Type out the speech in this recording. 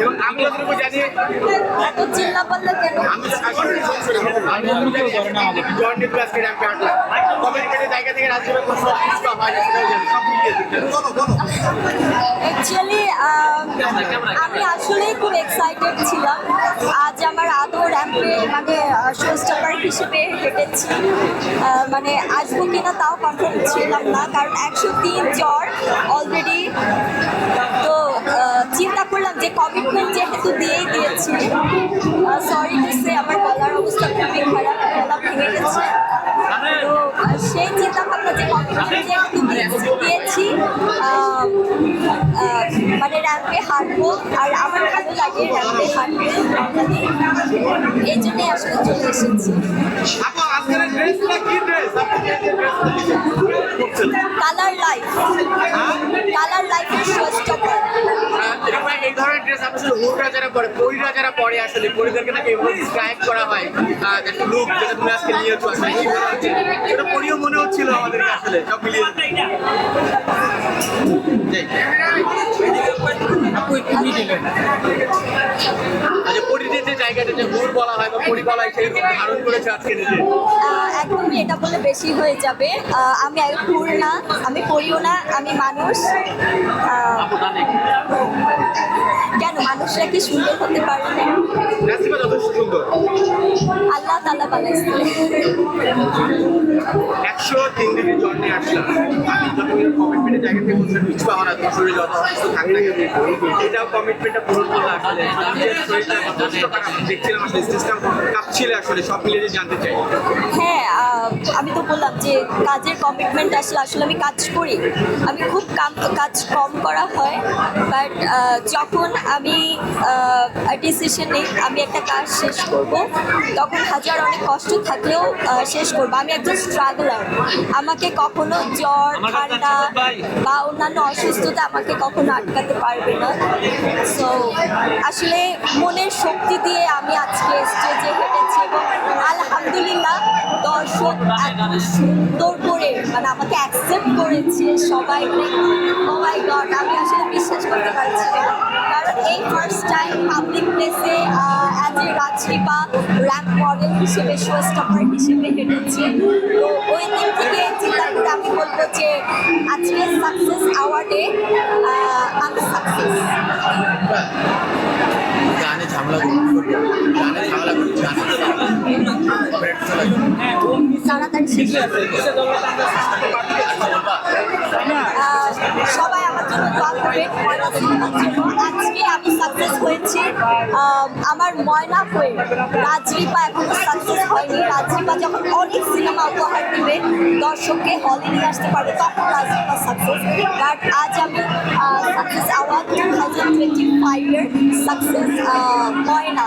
এবং আমি যতটুকু জানি এত চিল্লা পাল্লা কেন? জর্নি প্লাস কে র্যাম্পে হাঁটলাম কমিউনিকেটের জায়গা থেকে রাজ্যের কোনো সব হয় না সেটাও জানি। সব মিলিয়ে অ্যাকচুয়ালি আমি আসলেই খুব এক্সাইটেড ছিলাম। আজ আমার আদৌ র্যাম্পে মানে শো স্টপার হিসেবে হেঁটেছি। মানে আসব কিনা তাও ছিলাম না, কারণ একশো তিন জ্বর অলরেডি তো চিন্তা করলাম যে কমিটমেন্ট যেহেতু দিয়েই দিয়েছি সরি সে আমার গলার অবস্থা খুবই খারাপ, গলা ভেঙে গেছে। তো সেই চিন্তা ভাবনা যে কমিটমেন্ট যেহেতু দিয়েছি- মানে র্যাম্পে হাঁটবো আর আমার ভালো লাগে র্যাম্পে হাঁটতে এই জন্যই আসলে চলে এসেছি। আসলে হুডরা যারা পরে পরিরা যারা পরে আসলে পরিদেরকে নাকি এভাবে ডিসক্রাইব করা হয় একটা লুক যেটা তুমি আজকে নিয়েছো আসলে এটা পরিও মনে হচ্ছিল আমাদেরকে আসলে সব মিলিয়ে। আপু একটু মিডিলে। আচ্ছা পরিদের যে জায়গাটা যে হুড বলা হয় বা পরি বলা হয় সেই ধারণ করেছে আজকে নিজে। একদমই এটা বলে বেশি হয়ে যাবে। আমি পুর না আমি পড়িও না আমি মানুষ। কেন? মানুষরা কি সুন্দর হতে পারে? না আল্লাহ তালা বানাইছে। তিন দিনের জন্মে আসলাম। আমি যতগুলো কমিটমেন্টের জায়গা থেকে বলছেন পিছু পাওয়া না শরীর যত অসুস্থ এটাও কমিটমেন্টটা পূরণ করলে আসলে। শরীরটা যথেষ্ট খারাপ সব মিলিয়ে জানতে চাই। হ্যাঁ আমি তো বললাম যে কাজের কমিটমেন্ট আসলে আসলে আমি কাজ করি। আমি খুব কাম কাজ কম করা হয় বাট যখন আমি ডিসিশন নিই আমি একটা কাজ শেষ করব তখন হাজার অনেক কষ্ট থাকলেও শেষ করব। আমি একজন স্ট্রাগলার আমাকে কখনো জ্বর ঠান্ডা বা অন্যান্য অসুস্থতা আমাকে কখনো আটকাতে পারবে না। সো আসলে মনের শক্তি দিয়ে আমি আজকে স্টেজে হেঁটেছি এবং আলহামদুলিল্লাহ দর্শক এত সুন্দর করে মানে আমাকে অ্যাকসেপ্ট করেছে সবাই সবাই মাই গড আমি আসলে বিশ্বাস করতে পারছি কারণ এই ফার্স্ট টাইম পাবলিক প্লেসে as a Rajripa ramp model হিসেবে শো হিসেবে হেঁটেছে। তো ওই দিক থেকে চিন্তা করে আমি বলব যে আজকে সাকসেস অ্যাওয়ার্ডে তাড়াতাড়ি শেষ আহ, সবাই আমার জন্য দোয়া করবেন ময়না আজকে আমি সাকসেস হয়েছি। আমার ময়না হয়ে রাজরিপা এখনও সাকসেস হয়নি। রাজরিপা যখন অনেক সিনেমা উপহার দিবে দর্শককে হলে নিয়ে আসতে পারবে তখন রাজরিপা সাকসেস বাট আজ আমি success award two thousand twenty ফাইভের সাকসেস ময়না